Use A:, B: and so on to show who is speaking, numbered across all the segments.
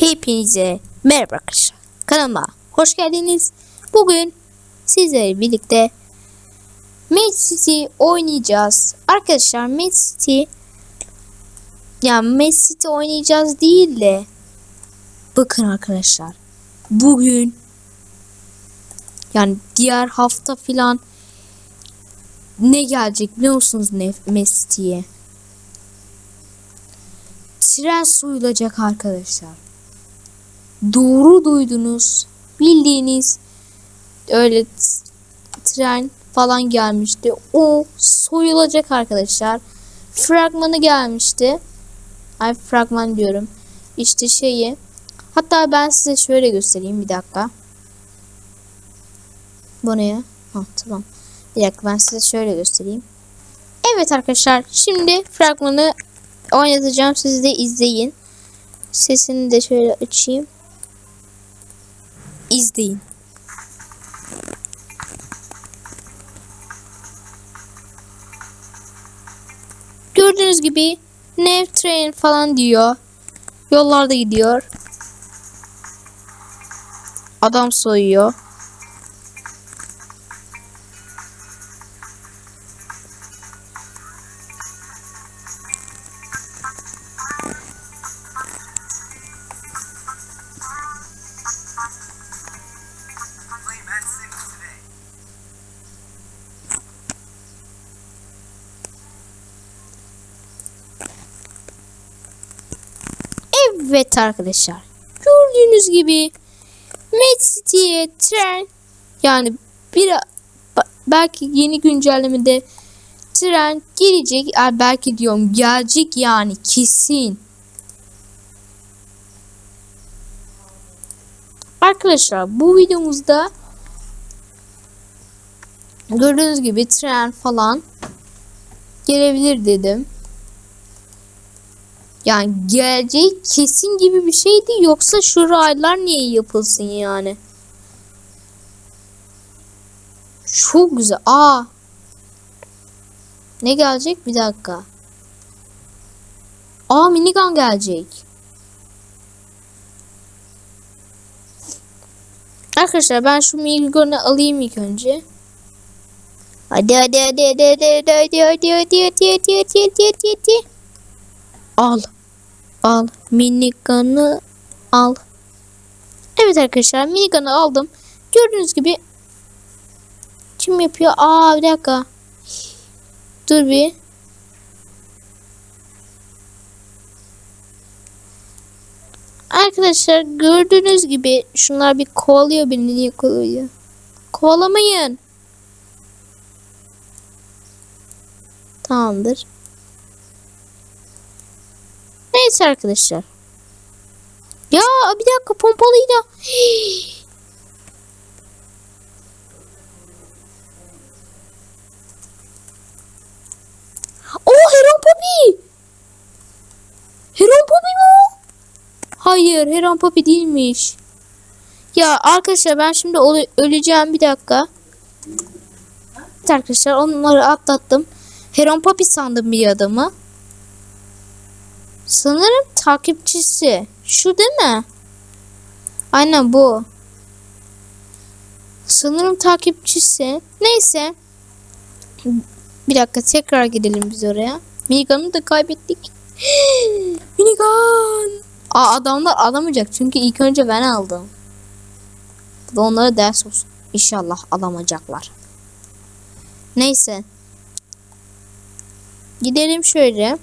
A: Hepinize merhaba arkadaşlar. Kanalıma hoş geldiniz. Bugün sizlerle birlikte Mad City oynayacağız. Arkadaşlar Mad City ya Mad City oynayacağız değil de bakın arkadaşlar bugün yani diğer hafta filan ne gelecek biliyor musunuz Mad City'ye? Tren soyulacak arkadaşlar. Doğru duydunuz. Bildiğiniz öyle tren falan gelmişti. O soyulacak arkadaşlar. Fragmanı gelmişti. Ay fragman diyorum. İşte şeyi. Hatta ben size şöyle göstereyim bir dakika. Bu ne ya? Ha, tamam. Bir dakika ben size şöyle göstereyim. Evet arkadaşlar şimdi fragmanı oynatacağım. Siz de izleyin. Sesini de şöyle açayım. İzleyin. Gördüğünüz gibi Nev Train falan diyor. Yollarda gidiyor. Adam soyuyor. Evet arkadaşlar. Gördüğünüz gibi Mad City'ye tren yani bir belki yeni güncellemede tren gelecek. Belki diyorum gelecek yani kesin. Arkadaşlar bu videomuzda gördüğünüz gibi tren falan gelebilir dedim. Yani geleceği kesin gibi bir şeydi yoksa şu raylar niye yapılsın yani? Çok güzel. Aa. Ne gelecek? Bir dakika. Aa minigun gelecek. Arkadaşlar ben şu minigun'u alayım ilk önce. Hadi hadi hadi hadi hadi hadi hadi hadi hadi hadi hadi hadi hadi hadi. Al. Al. Minigun'ı al. Evet arkadaşlar minigun'ı aldım. Gördüğünüz gibi kim yapıyor? Aa bir dakika. Dur bir. Arkadaşlar gördüğünüz gibi şunlar bir kovalıyor beni niye kovalıyor? Kovalamayın. Tamamdır. Neyse arkadaşlar. Ya bir dakika pompalıyla. O Heron Papi. Heron Papi mi o? Hayır Heron Papi değilmiş. Ya arkadaşlar ben şimdi öleceğim bir dakika. Evet arkadaşlar onları atlattım. Heron Papi sandım bir adamı. Sanırım takipçisi. Şu değil mi? Aynen bu. Sanırım takipçisi. Neyse. Bir dakika tekrar gidelim biz oraya. Minigun'u da kaybettik. Minigun. Aa adamlar alamayacak çünkü ilk önce ben aldım. Bu da onlara ders olsun. İnşallah alamayacaklar. Neyse. Gidelim şöyle.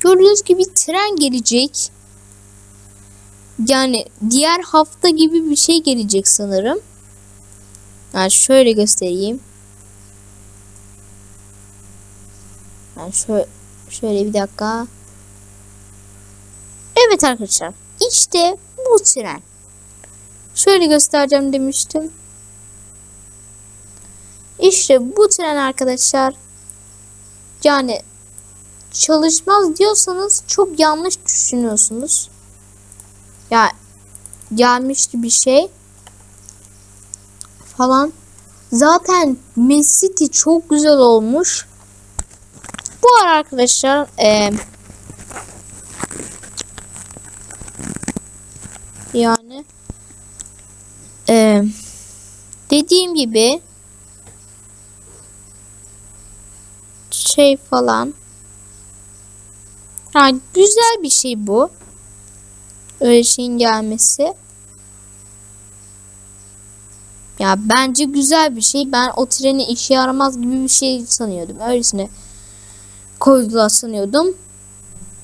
A: Gördüğünüz gibi tren gelecek. Yani diğer hafta gibi bir şey gelecek sanırım. Yani şöyle göstereyim. Yani şöyle, şöyle bir dakika. Evet arkadaşlar. İşte bu tren. Şöyle göstereceğim demiştim. İşte bu tren arkadaşlar. Yani çalışmaz diyorsanız çok yanlış düşünüyorsunuz. Ya gelmişti bir şey falan. Zaten Messi çok güzel olmuş. Bu ara arkadaşlar e, Yani Ee, dediğim gibi şey falan ha, güzel bir şey bu. Öyle şeyin gelmesi. Ya bence güzel bir şey. Ben o treni işe yaramaz gibi bir şey sanıyordum. Öylesine koydular sanıyordum.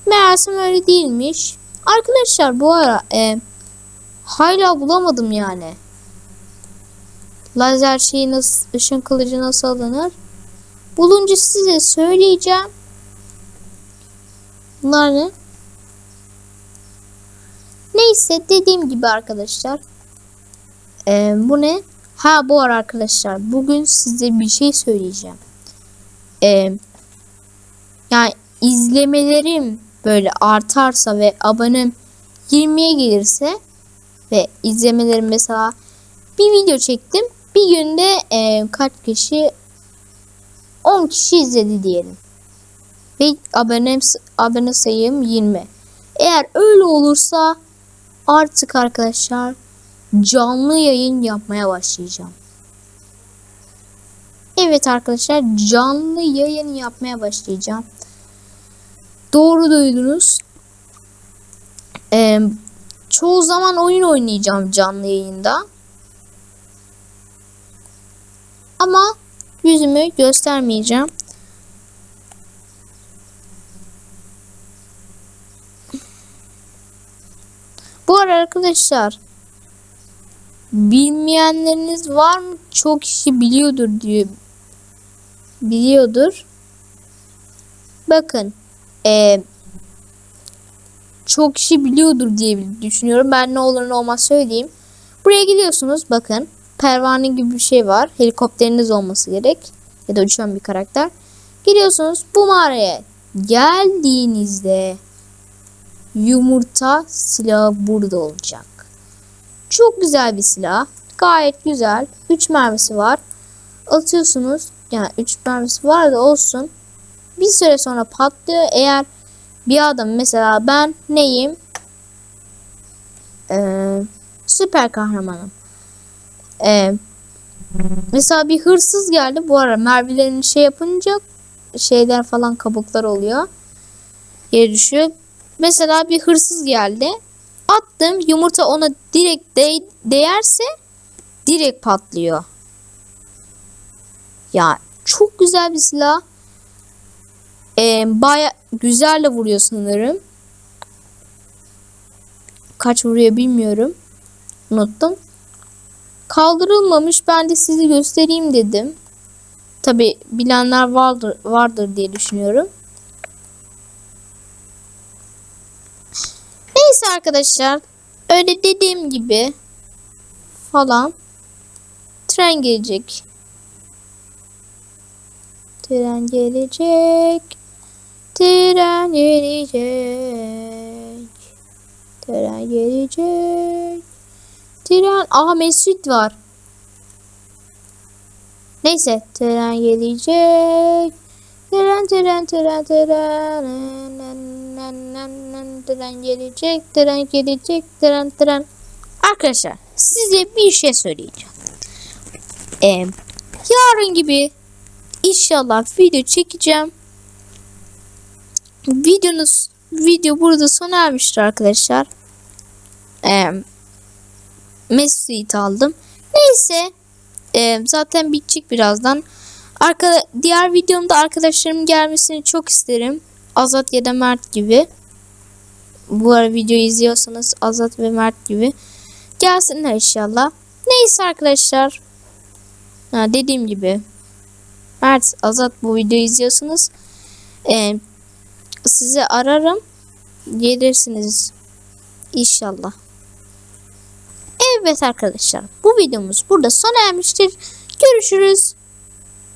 A: Meğersem öyle değilmiş. Arkadaşlar bu ara e, hala bulamadım yani. Lazer şeyi nasıl, ışın kılıcı nasıl alınır? Bulunca size söyleyeceğim. Bunlar ne? Neyse dediğim gibi arkadaşlar. Ee, bu ne? Ha bu ara arkadaşlar. Bugün size bir şey söyleyeceğim. Ee, yani izlemelerim böyle artarsa ve abonem 20'ye gelirse ve izlemelerim mesela bir video çektim. Bir günde e, kaç kişi 10 kişi izledi diyelim. Ve abonem, abone sayım 20. Eğer öyle olursa artık arkadaşlar canlı yayın yapmaya başlayacağım. Evet arkadaşlar canlı yayın yapmaya başlayacağım. Doğru duydunuz. Ee, çoğu zaman oyun oynayacağım canlı yayında. Ama yüzümü göstermeyeceğim. Bu arada arkadaşlar bilmeyenleriniz var mı? Çok kişi biliyordur diyor. Biliyordur. Bakın eee çok kişi biliyordur diye düşünüyorum. Ben ne olur ne olmaz söyleyeyim. Buraya gidiyorsunuz. Bakın. Pervane gibi bir şey var. Helikopteriniz olması gerek. Ya da uçan bir karakter. Gidiyorsunuz bu mağaraya. Geldiğinizde yumurta silahı burada olacak. Çok güzel bir silah. Gayet güzel. 3 mermisi var. Atıyorsunuz. Yani 3 mermisi var da olsun. Bir süre sonra patlıyor. Eğer bir adam mesela ben neyim? Ee, süper kahramanım. Ee, mesela bir hırsız geldi. Bu ara mermilerini şey yapınca şeyler falan kabuklar oluyor. Yere düşüyor. Mesela bir hırsız geldi. Attım yumurta ona direkt de değerse direkt patlıyor. Ya çok güzel bir silah. Ee, baya güzel de vuruyor sanırım. Kaç vuruyor bilmiyorum. Unuttum. Kaldırılmamış. Ben de sizi göstereyim dedim. Tabi bilenler vardır, vardır diye düşünüyorum. Neyse arkadaşlar. Öyle dediğim gibi falan tren gelecek. Tren gelecek. Tren gelecek. Tren gelecek. Tren. Aha Mesut var. Neyse. Tren gelecek. Tren tren tren tren. Tren gelecek. Tren gelecek. Tren tren. Arkadaşlar size bir şey söyleyeceğim. Ee, yarın gibi inşallah video çekeceğim. Videonuz video burada sona ermiştir arkadaşlar. Ee, Mesut'u aldım. Neyse e, zaten bitecek birazdan. Arka, diğer videomda arkadaşlarım gelmesini çok isterim. Azat ya da Mert gibi. Bu ara videoyu izliyorsanız Azat ve Mert gibi. Gelsinler inşallah. Neyse arkadaşlar. Ha, dediğim gibi. Mert, Azat bu videoyu izliyorsunuz. Ee, sizi ararım. Gelirsiniz. İnşallah. Evet arkadaşlar. Bu videomuz burada sona ermiştir. Görüşürüz.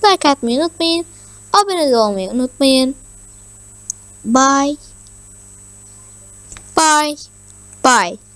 A: Like atmayı unutmayın. Abone olmayı unutmayın. Bye. Bye. Bye.